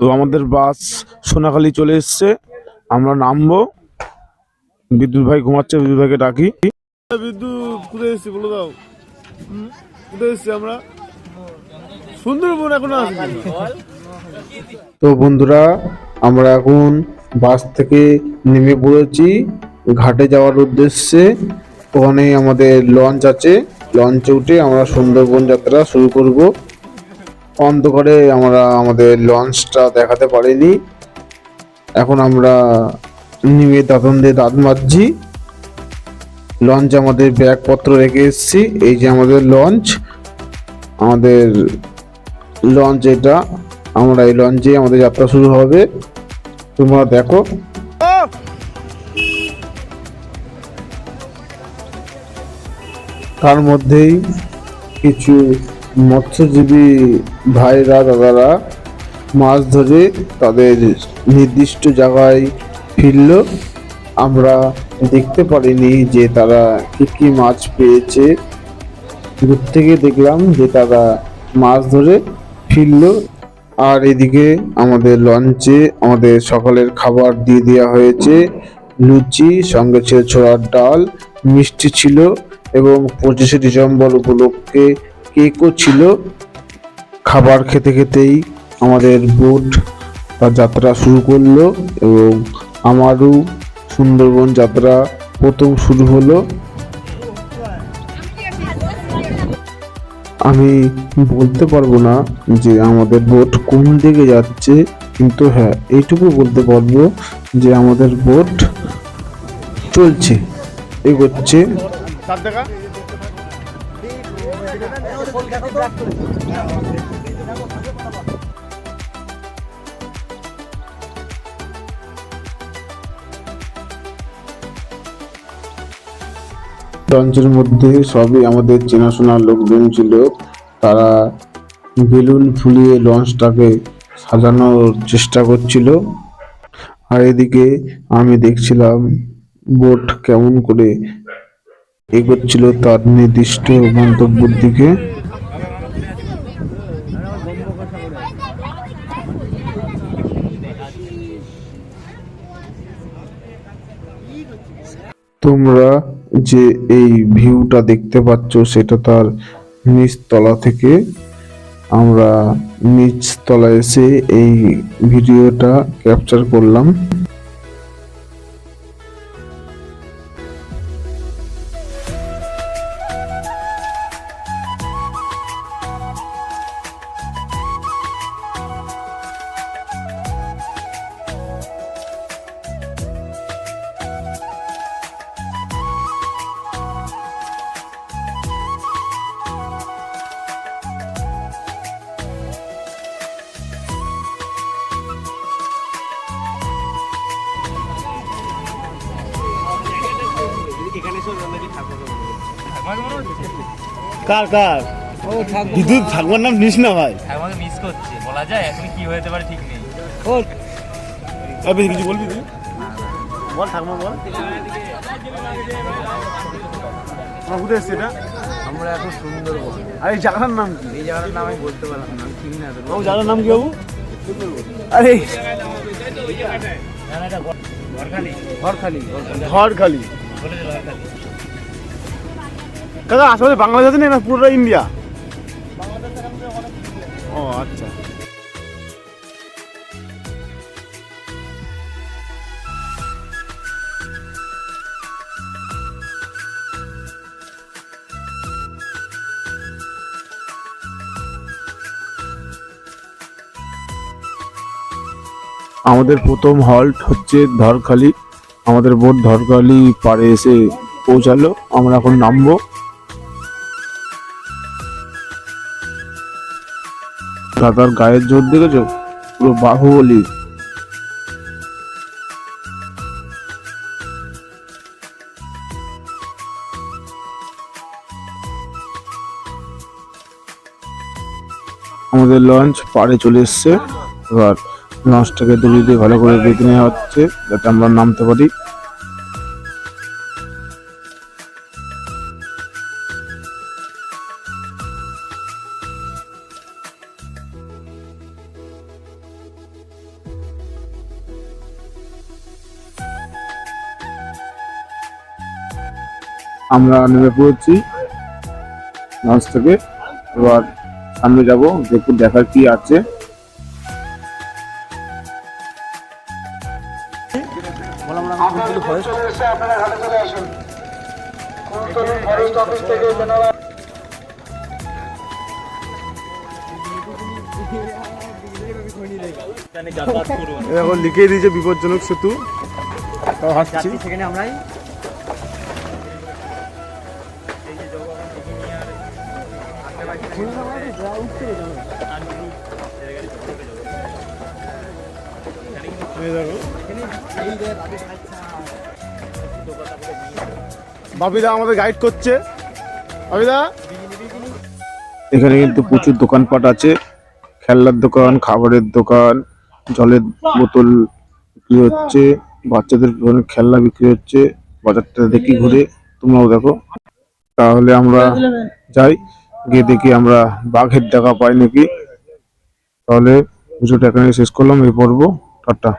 তো আমাদের বাস সোনাখালি চলে এসছে। আমরা নামবো। বিদ্যুৎ ভাই ঘুমাচ্ছে বিদ্যুৎ ভাইকে ডাকি। বিদ্যুৎ কোথায় এসছি বলে দাও। কোথায় এসছি আমরা? সুন্দরবন এখন আসবি তো বন্ধুরা আমরা এখন বাস থেকে নেমে পড়েছি। ঘাটে যাওয়ার উদ্দেশ্যে ওখানে আমাদের লঞ্চ আছে। লঞ্চে উঠে আমরা সুন্দরবন যাত্রা শুরু করব। অন্ধকারে আমরা আমাদের লঞ্চটা দেখাতে পারিনি। এখন আমরা নেমে দাঁতন দিয়ে দাঁত মাজছি। লঞ্চ আমাদের ব্যাগপত্র রেখে এসেছি। এই যে আমাদের লঞ্চ আমাদের লঞ্চ এটা। আমরা এই লঞ্চে আমাদের যাত্রা শুরু হবে। তোমরা দেখো। তার মধ্যেই কিছু মৎস্যজীবী ভাইরা, দাদারা মাছ ধরে তাদের নির্দিষ্ট জায়গায় ফিরল। আমরা দেখতে পারিনি যে তারা কী কী মাছ পেয়েছে। দূর থেকে দেখলাম যে তারা মাছ ধরে ফিরল। আর এদিকে আমাদের লঞ্চে আমাদের সকালের খাবার দিয়ে দেওয়া হয়েছে। লুচি, সঙ্গে ছিল ছোড়ার ডাল, মিষ্টি ছিল এবং পঁচিশে ডিসেম্বর উপলক্ষে কেকও ছিল খাবার খেতে খেতেই আমাদের বোট তার যাত্রা শুরু করল এবং আমারও সুন্দরবন যাত্রা প্রথম শুরু হলো। আমি বলতে পারব না যে আমাদের বোট কোন দিকে যাচ্ছে, কিন্তু হ্যাঁ এইটুকু বলতে পারব যে আমাদের বোট চলছে, এগোচ্ছে। লঞ্চের মধ্যে সবই আমাদের চেনাশোনা লোকজন ছিল। তারা বেলুন ফুলিয়ে লঞ্চটাকে সাজানোর চেষ্টা করছিল। আর এদিকে আমি দেখছিলাম বোট কেমন করে এগোচ্ছিল তার নির্দিষ্ট গন্তব্যের দিকে। তোমরা যে এই ভিউটা দেখতে পাচ্ছ, সেটা তার নিচতলা থেকে। আমরা নিচতলা এসে এই ভিডিওটা ক্যাপচার করলাম। কার কার? বিদ্যুৎ ঠাকুমার নাম নিস না ভাই। আমাকে মিস করছে। বলা যায় এখন কি হতে পারে ঠিক নেই। আপনি কিছু বলবি তুই? বল ঠাকুমা বল। আমার ঘুরে এসছে এটা? আমরা এখন সুন্দরবন আর এই জায়গাটার নাম কি? এই জায়গাটার নাম আমি বলতে পারলাম না ঠিক না বাবু নাম কি বাবু? আরে ঘরখালি। ঝড়খালি কাকা, আসলে বাংলাদেশ নেই না, পুরোটা ইন্ডিয়া ও আচ্ছা। আমাদের প্রথম হল্ট হচ্ছে ধরখালি। আমাদের বোট ধরখালি পাড়ে এসে পৌঁছালো। আমরা এখন নামবো। দাদার গায়ের জোর দেখেছ? পুরো বাহুবলী। আমাদের লঞ্চ পাড়ে চলে এসছে। এবার লঞ্চটাকে দড়ি দিয়ে ভালো করে বেঁধে নেওয়া হচ্ছে, যাতে আমরা নামতে পারি। আমরা নেমে পড়েছি লঞ্চ থেকে। এবার সামনে যাব দেখব দেখার কি আছে। এখন লিখে দিয়েছে বিপজ্জনক সেতু। তাও হাসছি সেখানে আমরাই। বাপিদা আমাদের গাইড করছে। বাপিদা এখানে কিন্তু প্রচুর দোকানপাট আছে। খেলনার দোকান, খাবারের দোকান, জলের বোতল বিক্রি হচ্ছে, বাচ্চাদের খেলনা বিক্রি হচ্ছে, বাজারটা দেখি ঘুরে, তোমরাও দেখো। তাহলে আমরা যাই। গিয়ে দেখি আমরা বাঘের দেখা পাই নাকি। তাহলে ভিডিওটা এখানে শেষ করলাম, এই পর্ব। টাটা।